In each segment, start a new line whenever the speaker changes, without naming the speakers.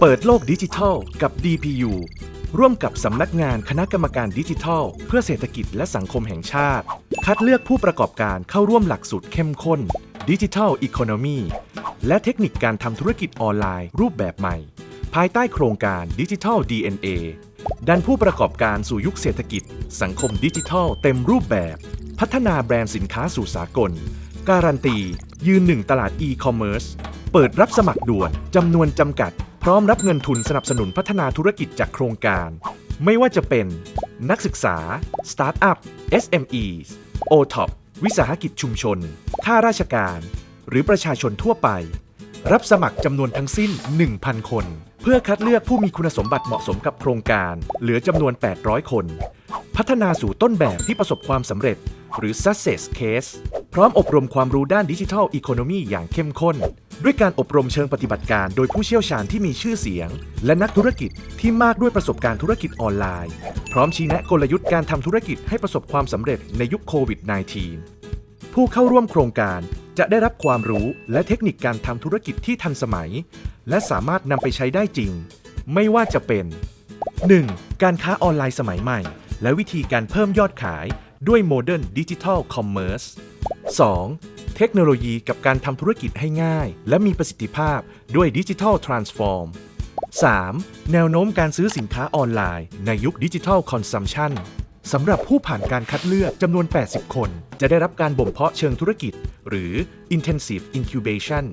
เปิดโลกดิจิทัล กับ DPU ร่วมกับสำนักงานคณะกรรมการดิจิทัล เพื่อเศรษฐกิจและสังคมแห่งชาติ คัดเลือกผู้ประกอบการเข้าร่วมหลักสูตรเข้มข้นดิจิทัลอีโคโนมีและเทคนิคการทำธุรกิจออนไลน์รูปแบบใหม่ ภายใต้โครงการดิจิทัล DNA ดันผู้ประกอบการสู่ยุคเศรษฐกิจ สังคมดิจิทัลเต็มรูปแบบ พัฒนาแบรนด์สินค้าสู่สากล การันตี ยืนหนึ่งตลาดอีคอมเมิร์ซเปิดรับสมัครด่วนจำนวนจำกัด พร้อมรับเงินทุนสนับสนุนพัฒนาธุรกิจจากโครงการ ไม่ว่าจะเป็นนักศึกษา สตาร์ทอัพ SMEs OTOP วิสาหกิจชุมชน ข้าราชการ หรือประชาชนทั่วไป รับสมัครจำนวนทั้งสิ้น 1,000 คน เพื่อคัดเลือกผู้มีคุณสมบัติเหมาะสมกับโครงการ เหลือจำนวน 800 คน พัฒนาสู่ต้นแบบที่ประสบความสำเร็จ หรือ success case พร้อมอบรมความรู้ด้านดิจิทัลอีโคโนมีอย่างเข้มข้น ด้วยการอบรมเชิงปฏิบัติการโดยผู้เชี่ยวชาญที่มีชื่อเสียง และนักธุรกิจที่มากด้วยประสบการณ์ธุรกิจออนไลน์ พร้อมชี้แนะกลยุทธ์การทำธุรกิจให้ประสบความสำเร็จในยุคโควิด -19 ผู้เข้าร่วมโครงการจะได้รับความรู้และเทคนิคการทำธุรกิจที่ทันสมัย และสามารถนำไปใช้ได้จริง ไม่ว่าจะเป็น 1. การค้าออนไลน์สมัยใหม่ และวิธีการเพิ่มยอดขายด้วย Modern Digital Commerce 2. เทคโนโลยีกับการทำธุรกิจให้ง่าย และมีประสิทธิภาพด้วย Digital Transform 3. แนวโน้มการซื้อสินค้าออนไลน์ ในยุค Digital Consumption สำหรับผู้ผ่านการคัดเลือกจำนวน 80 คน จะได้รับการบ่มเพาะเชิงธุรกิจ หรือ Intensive Incubation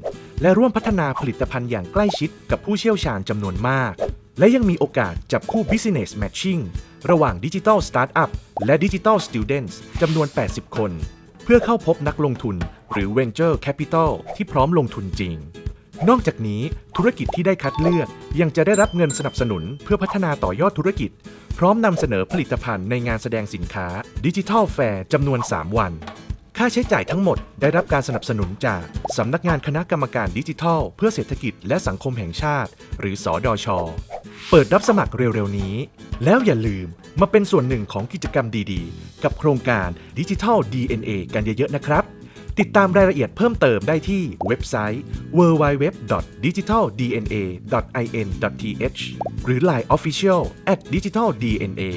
และร่วมพัฒนาผลิตภัณฑ์อย่างใกล้ชิดกับผู้เชี่ยวชาญจำนวนมาก และยังมีโอกาสจับคู่ Business Matching ระหว่าง Digital Startup และ Digital Students จำนวน 80 คน เพื่อเข้าพบนักลงทุน หรือ Venture Capital ที่พร้อมลงทุนจริง นอกจากนี้ธุรกิจที่ได้คัดเลือกยังจะได้รับเงินสนับสนุนเพื่อพัฒนาต่อยอดธุรกิจ พร้อมนำเสนอผลิตภัณฑ์ในงานแสดงสินค้าดิจิทัลแฟร์จำนวน 3 วัน ค่าใช้จ่ายทั้งหมดได้รับการสนับสนุนจากสำนักงานคณะกรรมการดิจิทัล เพื่อเศรษฐกิจและสังคมแห่งชาติ หรือสอดอชอเปิดรับสมัครเร็วๆนี้ แล้วอย่าลืมมาเป็นส่วนหนึ่งของกิจกรรมดีๆ กับโครงการดิจิทัล DNA กันเยอะๆนะครับ ติดตามรายละเอียดเพิ่มเติมได้ที่เว็บไซต์ www.digitaldna.in.th หรือ Line Official at @digitaldna